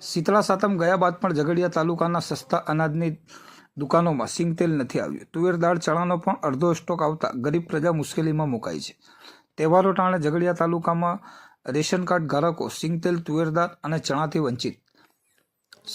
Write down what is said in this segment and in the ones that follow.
શીતળા સાતમ ગયા બાદ પણ ઝઘડિયા તાલુકાના સસ્તા અનાજની દુકાનોમાં સિંગ તેલ નથી આવ્યું. તુવેર દાળ ચણાનો પણ અડધો સ્ટોક આવતા ગરીબ પ્રજા મુશ્કેલીમાં મુકાઈ છે. તહેવારો ટાણે ઝઘડિયા તાલુકામાં રેશન કાર્ડ ધારકો સિંગ તેલ તુવેર દાળ અને ચણાથી વંચિત.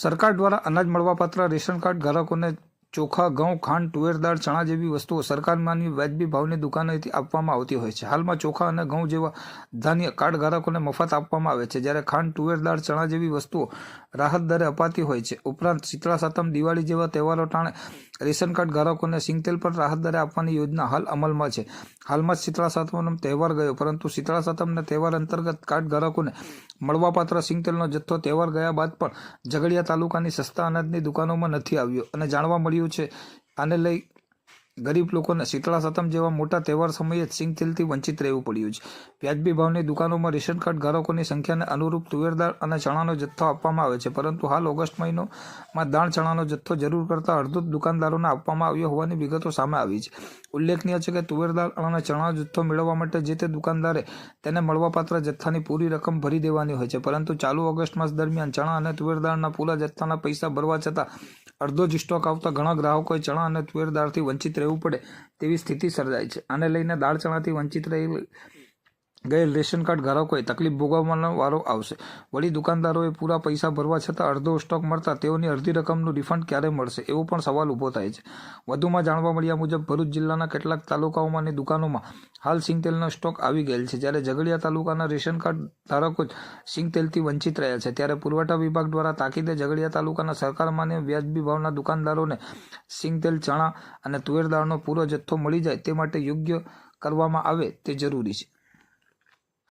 સરકાર દ્વારા અનાજ મળવાપાત્ર રેશન કાર્ડ ધારકોને ચોખા, ઘઉં, ખાંડ, તુવેર, દાળ, ચણા જેવી વસ્તુઓ સરકારમાંની વાજબી ભાવની દુકાનેથી આપવામાં આવતી હોય છે. હાલમાં ચોખા અને ઘઉં જેવા ધાન્ય કાર્ડધારકોને મફત આપવામાં આવે છે. જ્યારે ખાંડ, તુવેર, દાળ, ચણા જેવી વસ્તુઓ રાહત દરે અપાતી હોય છે. ઉપરાંત શીતળા, સાતમ, દિવાળી જેવા તહેવારો ટાણે રેશન કાર્ડ ગ્રાહકોને સિંગતેલ પર રાહત દરે આપવાની યોજના હાલ અમલમાં છે. હાલમાં જ શીતળા સાતમનો તહેવાર ગયો, પરંતુ શીતળા સાતમના તહેવાર અંતર્ગત કાર્ડ ગ્રાહકોને મળવાપાત્ર સિંગતેલનો જથ્થો તહેવાર ગયા બાદ પણ ઝઘડિયા તાલુકાની સસ્તા અનાજની દુકાનોમાં નથી આવ્યો. અને જાણવા મળ્યું છે, આને લઈ ગરીબ લોકોને શીતળા સતમ જેવા મોટા તહેવાર સમયે સિંગતેલથી વંચિત રહેવું પડ્યું છે. વ્યાજબી ભાવની દુકાનોમાં રેશન કાર્ડ ધારકોની સંખ્યાને અનુરૂપ તુવેરદાળ અને ચણાનો જથ્થો આપવામાં આવે છે, પરંતુ હાલ ઓગસ્ટ મહિનોમાં દાળ ચણાનો જથ્થો જરૂર કરતાં અડધો દુકાનદારોને આપવામાં આવ્યો હોવાની વિગતો સામે આવી છે. ઉલ્લેખનીય છે કે તુવેરદાળ અને ચણાનો જથ્થો મેળવવા માટે જે તે દુકાનદારે તેને મળવાપાત્ર જથ્થાની પૂરી રકમ ભરી દેવાની હોય છે, પરંતુ ચાલુ ઓગસ્ટ માસ દરમિયાન ચણા અને તુવેરદાળના પૂરા જથ્થાના પૈસા ભરવા છતાં અડધો જ સ્ટોક આવતા ઘણા ગ્રાહકોએ ચણા અને તુવેરદાળથી વંચિત રહેવું પડે તેવી સ્થિતિ સર્જાય છે. આને લઈને દાળ ચણાથી વંચિત રહેલી ગયેલ રેશન કાર્ડ ધારકોએ તકલીફ ભોગવવાનો વારો આવશે. વળી દુકાનદારોએ પૂરા પૈસા ભરવા છતાં અડધો સ્ટોક મળતા તેઓની અડધી રકમનું રિફંડ ક્યારે મળશે, એવો પણ સવાલ ઊભો થાય છે. વધુમાં જાણવા મળ્યા મુજબ, ભરૂચ જિલ્લાના કેટલાક તાલુકાઓમાંની દુકાનોમાં હાલ સિંગતેલનો સ્ટોક આવી ગયેલ છે. જ્યારે ઝઘડિયા તાલુકાના રેશન કાર્ડ ધારકો જ સિંગતેલથી વંચિત રહ્યા છે, ત્યારે પુરવઠા વિભાગ દ્વારા તાકીદે ઝઘડિયા તાલુકાના સરકારમાંને વ્યાજબી ભાવના દુકાનદારોને સિંગતેલ ચણા અને તુવેર દાળનો પૂરો જથ્થો મળી જાય તે માટે યોગ્ય કરવામાં આવે તે જરૂરી છે.